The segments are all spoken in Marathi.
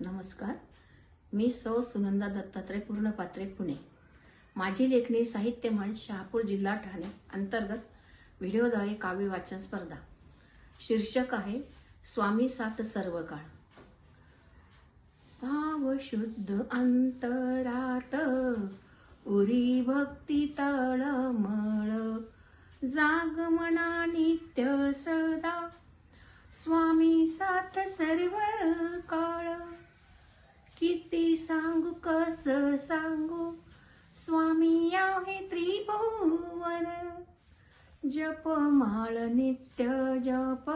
नमस्कार. मी सौ सुनंदा दत्तात्रय पूर्णपात्रे पुणे. माझी लेखणी साहित्य मंच शहापूर जिल्हा ठाणे अंतर्गत व्हिडिओद्वारे काव्य वाचन स्पर्धा. शीर्षक आहे स्वामी सात सर्व काळ भाव शुद्ध अंतरात उरी भक्ती तळमळ जागमना नित्य सदा. स्वामी साथ सर्व काळ कस सांगू स्वामी आहे त्रिभुवन। जप माळ नित्य जप।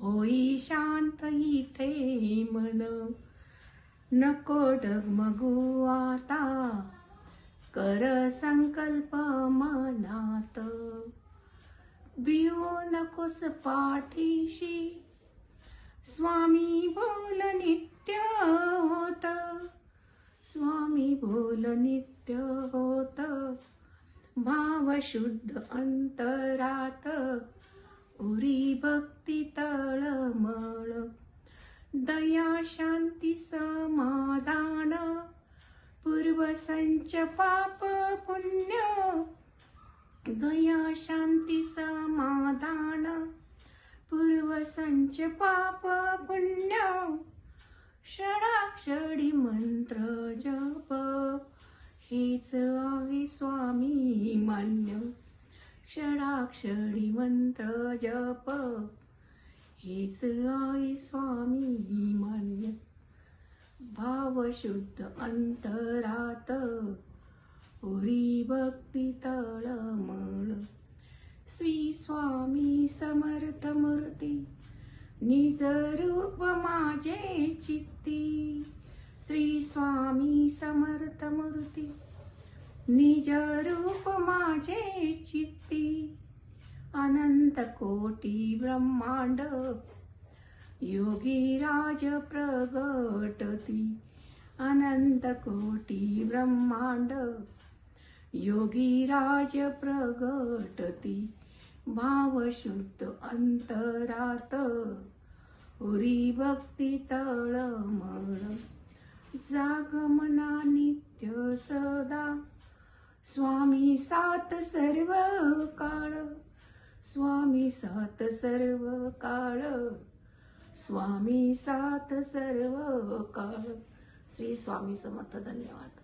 होई शांत इथे मन। नको डगमगू आता। कर संकल्प मनात। बिऊ नकोस पाठीशी। स्वामी बोल नित्य स्वामी बोल नित्य होत. भाव शुद्ध अंतरात. उरी भक्ती तळमळ दया शांती समाधान. पूर्व संच पाप पुण्य. दया शांती समाधान. पूर्व संच पाप पुण्य. षडी मंत्र जप. हेच आहे स्वामी मान्य. क्षडाक्षडी मंत्र जप. हेच आहे स्वामी मान्य. भावशुद्ध अंतरात उरी भक्ती तळमळ. श्री स्वामी समर्थ मूर्ती. निज रूप माझे चित्ती. स्वामी समर्थ मूर्ती निज रूप माझे चित्ती अनंत कोटी ब्रह्मांड योगी राज प्रगटती अनंत कोटी ब्रह्मांड योगी राज प्रगटती भाव शुद्ध अंतरात उरी भक्ती तळमळ जागमना नित्य सदा. स्वामी सात सर्व काळ. स्वामी सात सर्व काळ. स्वामी सात सर्व काळ. श्री स्वामी समर्थ धन्यवाद.